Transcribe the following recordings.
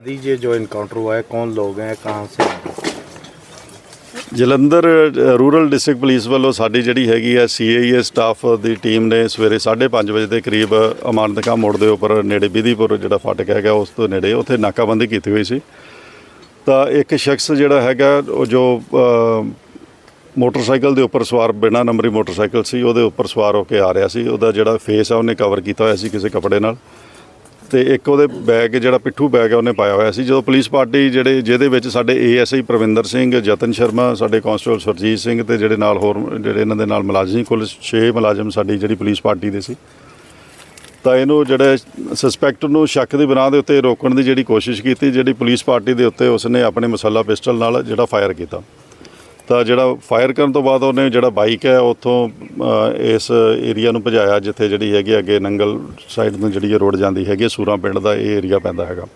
दीजिए जो इनकाउंटर हुआ है कौन लोग हैं कहाँ से हैं? Jalandhar uh, rural district police ਵੱਲੋਂ ਸਾਡੀ ਜਿਹੜੀ ਹੈਗੀ ਆ ਸੀਏਏ ਸਟਾਫ ਦੀ ਟੀਮ ਨੇ ਸਵੇਰੇ 5:30 ਵਜੇ ਦੇ ਕਰੀਬ ਅਮਾਨਤ ਖਾਂ ਮੋੜ ਦੇ ਉੱਪਰ ਨੇੜੇ ਬਿਧੀਪੁਰ ਜਿਹੜਾ ਫਾਟਕ ਹੈਗਾ ਉਸ ਤੋਂ ਨੇੜੇ ਉੱਥੇ ਨਾਕਾਬੰਦੀ ਕੀਤੀ ਹੋਈ ਸੀ ਤਾਂ ਇੱਕ ਸ਼ਖਸ ਜਿਹੜਾ ਹੈਗਾ ਉਹ ਜੋ ਅ, ਮੋਟਰਸਾਈਕਲ ਦੇ ਉੱਪਰ ਸਵਾਰ ਬਿਨਾ ਨੰਬਰੀ ਮੋਟਰਸਾਈਕਲ ਸੀ ਉਹਦੇ ਉੱਪਰ ਸਵਾਰ ਹੋ ਕੇ ਆ ਰਿਹਾ ਸੀ ਉਹਦਾ ਜਿਹੜਾ ਫੇਸ ਆ ਉਹਨੇ ਕਵਰ ਕੀਤਾ ਹੋਇਆ ਸੀ ਕਿਸੇ ਕੱਪੜੇ ਨਾਲ ਤੇ ਇੱਕ ਉਹਦੇ ਬੈਗ ਜਿਹੜਾ ਪਿੱਠੂ ਬੈਗ ਹੈ ਉਹਨੇ ਪਾਇਆ ਹੋਇਆ ਸੀ। ਜਦੋਂ ਪੁਲਿਸ ਪਾਰਟੀ ਜਿਹੜੇ ਜਿਹਦੇ ਵਿੱਚ ਸਾਡੇ ਏਐਸਆਈ ਪ੍ਰਵਿੰਦਰ ਸਿੰਘ ਜਤਨ ਸ਼ਰਮਾ ਸਾਡੇ ਕਾਂਸਟੇਬਲ ਸੁਰਜੀਤ ਸਿੰਘ ਤੇ ਜਿਹੜੇ ਨਾਲ ਹੋਰ ਜਿਹੜੇ ਇਹਨਾਂ ਦੇ ਨਾਲ ਮੁਲਾਜ਼ਮ ਸੀ, ਕੁੱਲ 6 ਮੁਲਾਜ਼ਮ ਸਾਡੀ ਜਿਹੜੀ ਪੁਲਿਸ ਪਾਰਟੀ ਦੇ ਸੀ। ਤਾਂ ਇਹਨੂੰ ਜਿਹੜੇ ਸਸਪੈਕਟ ਨੂੰ ਸ਼ੱਕ ਦੀ ਬਣਾ ਦੇ ਉੱਤੇ ਰੋਕਣ ਦੀ ਜਿਹੜੀ ਕੋਸ਼ਿਸ਼ ਕੀਤੀ ਜਿਹੜੀ ਪੁਲਿਸ ਪਾਰਟੀ ਦੇ ਉੱਤੇ ਉਸਨੇ ਆਪਣੇ ਮਸਲਾ ਪਿਸਟਲ ਨਾਲ ਜਿਹੜਾ ਫਾਇਰ ਕੀਤਾ। ਤਾਂ ਜਿਹੜਾ ਫਾਇਰ ਕਰਨ ਤੋਂ ਬਾਅਦ ਉਹਨੇ ਜਿਹੜਾ ਬਾਈਕ ਹੈ ਉੱਥੋਂ ਇਸ ਏਰੀਆ ਨੂੰ ਭਜਾਇਆ ਜਿੱਥੇ ਜਿਹੜੀ ਹੈਗੀ ਅੱਗੇ ਨੰਗਲ ਸਾਈਡ ਨੂੰ ਜਿਹੜੀ ਇਹ ਰੋਡ ਜਾਂਦੀ ਹੈਗੀ ਹੈ, ਸੂਰਾਂ ਪਿੰਡ ਦਾ ਇਹ ਏਰੀਆ ਪੈਂਦਾ ਹੈਗਾ।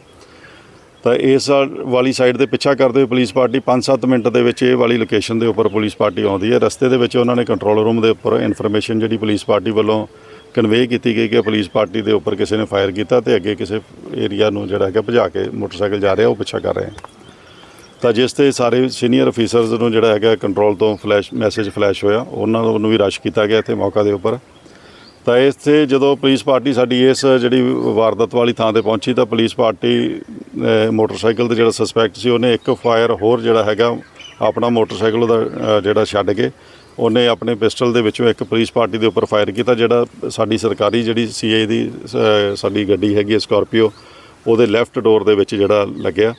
ਤਾਂ ਇਸ ਵਾਲੀ ਸਾਈਡ ਤੇ ਪਿੱਛਾ ਕਰਦੇ ਹੋਏ ਪੁਲਿਸ ਪਾਰਟੀ 5-7 ਮਿੰਟ ਦੇ ਵਿੱਚ ਇਹ ਵਾਲੀ ਲੋਕੇਸ਼ਨ ਦੇ ਉੱਪਰ ਪੁਲਿਸ ਪਾਰਟੀ ਆਉਂਦੀ ਹੈ। ਰਸਤੇ ਦੇ ਵਿੱਚ ਉਹਨਾਂ ਨੇ ਕੰਟਰੋਲ ਰੂਮ ਦੇ ਉੱਪਰ ਇਨਫੋਰਮੇਸ਼ਨ ਜਿਹੜੀ ਪੁਲਿਸ ਪਾਰਟੀ ਵੱਲੋਂ ਕਨਵੇ ਕੀਤੀ ਗਈ ਕਿ ਪੁਲਿਸ ਪਾਰਟੀ ਦੇ ਉੱਪਰ ਕਿਸੇ ਨੇ ਫਾਇਰ ਕੀਤਾ ਤੇ ਅੱਗੇ ਕਿਸੇ ਏਰੀਆ ਨੂੰ ਜਿਹੜਾ ਹੈਗਾ ਭਜਾ ਕੇ ਮੋਟਰਸਾਈਕਲ ਜਾ ਰਿਹਾ ਉਹ ਪਿੱਛਾ ਕਰ ਰਹੇ ਹੈ ਤਾਂ ਜਿਸ ਤੇ ਸਾਰੇ ਸੀਨੀਅਰ ਅਫੀਸਰਸ ਨੂੰ ਜਿਹੜਾ ਹੈਗਾ ਕੰਟਰੋਲ ਤੋਂ ਫਲੈਸ਼ ਮੈਸੇਜ ਫਲੈਸ਼ ਹੋਇਆ, ਉਹਨਾਂ ਨੂੰ ਵੀ ਰਸ਼ ਕੀਤਾ ਗਿਆ ਇੱਥੇ ਮੌਕਾ ਦੇ ਉੱਪਰ। ਤਾਂ ਇੱਥੇ ਜਦੋਂ ਪੁਲਿਸ ਪਾਰਟੀ ਸਾਡੀ ਇਸ ਜਿਹੜੀ ਵਾਰਦਾਤ ਵਾਲੀ ਥਾਂ ਤੇ ਪਹੁੰਚੀ, ਤਾਂ ਪੁਲਿਸ ਪਾਰਟੀ ਮੋਟਰਸਾਈਕਲ ਤੇ ਜਿਹੜਾ ਸਸਪੈਕਟ ਸੀ, ਉਹਨੇ ਇੱਕ ਫਾਇਰ ਹੋਰ ਜਿਹੜਾ ਹੈਗਾ, ਆਪਣਾ ਮੋਟਰਸਾਈਕਲ ਦਾ ਜਿਹੜਾ ਛੱਡ ਕੇ, ਉਹਨੇ ਆਪਣੇ ਪਿਸਟਲ ਦੇ ਵਿੱਚੋਂ ਇੱਕ ਪੁਲਿਸ ਪਾਰਟੀ ਦੇ ਉੱਪਰ ਫਾਇਰ ਕੀਤਾ, ਜਿਹੜਾ ਸਾਡੀ ਸਰਕਾਰੀ ਜਿਹੜੀ ਸੀਏ ਦੀ ਸਾਡੀ ਗੱਡੀ ਹੈਗੀ ਸਕਾਰਪੀਓ ਉਹਦੇ ਲੈਫਟ ਡੋਰ ਦੇ ਵਿੱਚ ਜਿਹੜਾ ਲੱਗਿਆ।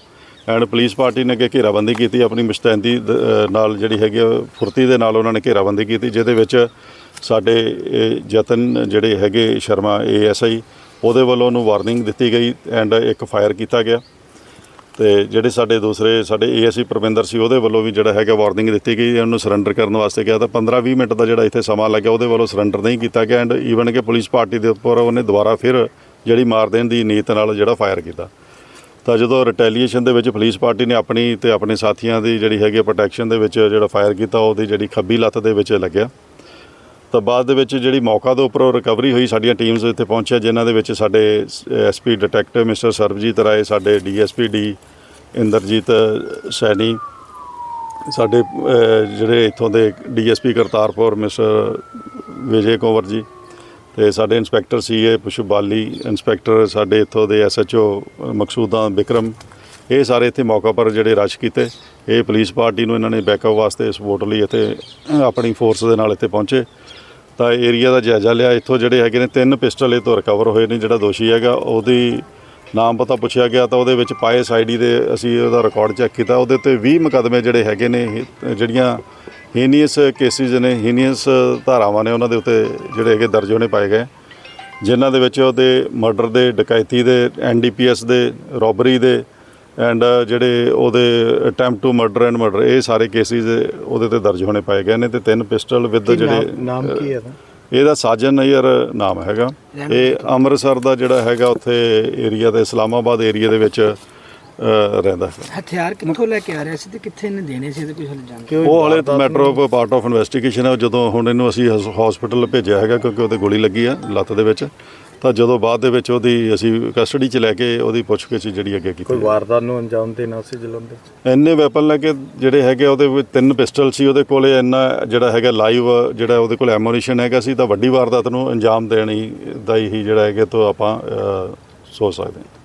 ਐਂਡ ਪੁਲਿਸ ਪਾਰਟੀ ਨੇ ਅੱਗੇ ਘੇਰਾਬੰਦੀ ਕੀਤੀ, ਆਪਣੀ ਮੁਸ਼ਤੈਦੀ ਦ- ਨਾਲ ਜਿਹੜੀ ਹੈਗੀ ਫੁਰਤੀ ਦੇ ਨਾਲ ਉਹਨਾਂ ਨੇ ਘੇਰਾਬੰਦੀ ਕੀਤੀ, ਜਿਹਦੇ ਵਿੱਚ ਸਾਡੇ ਇਹ ਯਤਨ ਜਿਹੜੇ ਹੈਗੇ ਸ਼ਰਮਾ ਏਐਸਆਈ, ਉਹਦੇ ਵੱਲੋਂ ਉਹਨੂੰ ਵਾਰਨਿੰਗ ਦਿੱਤੀ ਗਈ ਐਂਡ ਇੱਕ ਫਾਇਰ ਕੀਤਾ ਗਿਆ। ਤੇ ਜਿਹੜੇ ਸਾਡੇ ਦੂਸਰੇ, ਸਾਡੇ ਏਐਸਆਈ ਪ੍ਰਵਿੰਦਰ ਸੀ, ਉਹਦੇ ਵੱਲੋਂ ਵੀ ਜਿਹੜਾ ਹੈਗਾ ਵਾਰਨਿੰਗ ਦਿੱਤੀ ਗਈ, ਉਹਨੂੰ ਸਰੈਂਡਰ ਕਰਨ ਵਾਸਤੇ ਕਿਹਾ ਤਾਂ 15-20 ਮਿੰਟ ਦਾ ਜਿਹੜਾ ਇੱਥੇ ਸਮਾਂ ਲੱਗਿਆ, ਉਹਦੇ ਵੱਲੋਂ ਸਰੈਂਡਰ ਨਹੀਂ ਕੀਤਾ ਗਿਆ ਐਂਡ ਈਵਨ ਕਿ ਪੁਲਿਸ ਪਾਰਟੀ ਦੇ ਉੱਪਰ ਉਹਨੇ ਦੁਬਾਰਾ ਫਿਰ ਜਿਹੜੀ ਮਾਰ ਦੇਣ ਦੀ ਨੀਤ ਨਾਲ ਜਿਹੜਾ ਫਾਇਰ ਕੀਤਾ। ਤਾਂ ਜਦੋਂ ਰਿਟੈਲੀਏਸ਼ਨ ਦੇ ਵਿੱਚ ਪੁਲਿਸ ਪਾਰਟੀ ਨੇ ਆਪਣੀ ਤੇ ਆਪਣੇ ਸਾਥੀਆਂ ਦੀ ਜਿਹੜੀ ਹੈਗੀ ਪ੍ਰੋਟੈਕਸ਼ਨ ਦੇ ਵਿੱਚ ਜਿਹੜਾ ਫਾਇਰ ਕੀਤਾ, ਉਹਦੀ ਜਿਹੜੀ ਖੱਬੀ ਲੱਤ ਦੇ ਵਿੱਚ ਲੱਗਿਆ। ਤਾਂ ਬਾਅਦ ਦੇ ਵਿੱਚ ਜਿਹੜੀ ਮੌਕਾ ਦੇ ਉੱਪਰ ਰਿਕਵਰੀ ਹੋਈ, ਸਾਡੀਆਂ ਟੀਮਸ ਇੱਥੇ ਪਹੁੰਚਿਆ, ਜਿਨ੍ਹਾਂ ਦੇ ਵਿੱਚ ਸਾਡੇ SP detective mister Sarabjit Rai, ਸਾਡੇ ਡੀਐਸਪੀ ਡੀ ਇੰਦਰਜੀਤ ਸੈਣੀ, ਸਾਡੇ ਜਿਹੜੇ ਇੱਥੋਂ ਦੇ ਡੀਐਸਪੀ ਕਰਤਾਰਪੁਰ ਮਿਸਟਰ ਵਿਜੇ ਕੰਵਰ ਜੀ ਤੇ ਸਾਡੇ ਇੰਸਪੈਕਟਰ ਸੀਏ ਪੁਸ਼ਬਾਲੀ ਇੰਸਪੈਕਟਰ, ਸਾਡੇ ਇੱਥੋਂ ਦੇ ਐਸਐਚਓ ਮਕਸੂਦਾ ਵਿਕਰਮ ਇਹ ਸਾਰੇ ਇੱਥੇ ਮੌਕਾ ਪਰ ਜਿਹੜੇ ਰਸ਼ ਕੀਤੇ। ਇਹ ਪੁਲਿਸ ਪਾਰਟੀ ਨੂੰ ਇਹਨਾਂ ਨੇ ਬੈਕਅਪ ਵਾਸਤੇ ਸਪੋਰਟ ਲਈ ਇੱਥੇ ਆਪਣੀ ਫੋਰਸ ਦੇ ਨਾਲ ਇੱਥੇ ਪਹੁੰਚੇ। ਤਾਂ ਏਰੀਆ ਦਾ ਜਾਇਜ਼ਾ ਲਿਆ। ਇੱਥੋਂ ਜਿਹੜੇ ਹੈਗੇ ਨੇ, ਤਿੰਨ ਪਿਸਟਲ ਇਹ ਤੋਂ ਰਿਕਵਰ ਹੋਏ ਨੇ, ਜਿਹੜਾ ਦੋਸ਼ੀ ਹੈਗਾ, ਉਹਦੀ ਨਾਮ ਪਤਾ ਪੁੱਛਿਆ ਗਿਆ ਤਾਂ ਉਹਦੇ ਵਿੱਚ ਪਾਏ ਆਈਡੀ ਦੇ ਅਸੀਂ ਉਹਦਾ ਰਿਕਾਰਡ ਚੈੱਕ ਕੀਤਾ। ਉਹਦੇ 'ਤੇ 20 ਮੁਕੱਦਮੇ ਜਿਹੜੇ ਹੈਗੇ ਨੇ ਜਿਹੜੀਆਂ ਹੀਨੀਅਸ ਕੇਸਿਸ ਨੇ ਹੀਨੀਅਸ ਧਾਰਾਵਾਂ ਨੇ ਉਹਨਾਂ ਦੇ ਉੱਤੇ ਜਿਹੜੇ ਹੈਗੇ ਦਰਜ ਹੋਣੇ ਪਾਏ ਗਏ। ਜਿਨ੍ਹਾਂ ਦੇ ਵਿੱਚ ਉਹਦੇ ਮਰਡਰ ਦੇ ਡਕੈਤੀ ਦੇ ਐਨਡੀਪੀਐਸ ਦੇ ਰੋਬਰੀ ਦੇ ਐਂਡ ਜਿਹੜੇ ਉਹਦੇ attempt to murder and murder ਇਹ ਸਾਰੇ ਕੇਸਿਸ ਉਹਦੇ ਤੇ ਦਰਜ ਹੋਣੇ ਪਾਏ ਗਏ ਨੇ ਤੇ ਤਿੰਨ ਪਿਸਟਲ ਵਿਦ ਜਿਹੜੇ ਨਾਮ ਕੀ ਹੈ ਇਹਦਾ? ਸਾਜਨ ਨਈਅਰ ਨਾਮ ਹੈਗਾ। ਇਹ ਅੰਮ੍ਰਿਤਸਰ ਦਾ ਜਿਹੜਾ ਹੈਗਾ ਉੱਥੇ ਏਰੀਆ ਤੇ ਇਸਲਾਮਾਬਾਦ ਏਰੀਆ ਦੇ ਵਿੱਚ ਰਹਿੰਦਾ ਹੈ ਹਥਿਆਰ ਕਿੱਥੋਂ ਲੈ ਕੇ ਆ ਰਿਹਾ ਸੀ ਤੇ ਕਿੱਥੇ ਇਹਨੇ ਦੇਣੇ ਸੀ ਤੇ ਕੁਝ ਹਲੇ ਜਾਣ ਕਿਉਂ ਉਹ ਹਲੇ ਮੈਟਰੋ ਪਾਰਟ ਆਫ ਇਨਵੈਸਟੀਗੇਸ਼ਨ ਹੈ। ਜਦੋਂ ਹੁਣ ਇਹਨੂੰ ਅਸੀਂ ਹਸਪੀਟਲ ਭੇਜਿਆ ਹੈਗਾ ਕਿਉਂਕਿ ਉਹਦੇ ਗੋਲੀ ਲੱਗੀ ਆ ਲੱਤ ਦੇ ਵਿੱਚ ਤਾਂ ਜਦੋਂ ਬਾਅਦ ਦੇ ਵਿੱਚ ਉਹਦੀ ਅਸੀਂ ਕਸਟਡੀ 'ਚ ਲੈ ਕੇ ਉਹਦੀ ਪੁੱਛਗਿੱਛ ਜਿਹੜੀ ਅੱਗੇ ਕੀਤੀ ਕੋਈ ਵਾਰਦਾਤ ਨੂੰ ਅੰਜਾਮ ਦੇਣਾ ਸੀ ਜਲੰਧਰ ਚ? ਇੰਨੇ ਵੈਪਨ ਲੈ ਕੇ ਜਿਹੜੇ ਹੈਗੇ ਉਹਦੇ ਵਿੱਚ ਤਿੰਨ ਪਿਸਟਲ ਸੀ ਉਹਦੇ ਕੋਲੇ ਇੰਨਾ ਜਿਹੜਾ ਹੈਗਾ ਲਾਈਵ ਜਿਹੜਾ ਉਹਦੇ ਕੋਲ ਐਮੋਨੀਸ਼ਨ ਹੈਗਾ ਸੀ ਤਾਂ ਵੱਡੀ ਵਾਰਦਾਤ ਨੂੰ ਅੰਜਾਮ ਦੇਣ ਦਾ ਹੀ ਜਿਹੜਾ ਹੈਗਾ ਤੋਂ ਆਪਾਂ ਸੋਚ ਸਕਦੇ ਹਾਂ।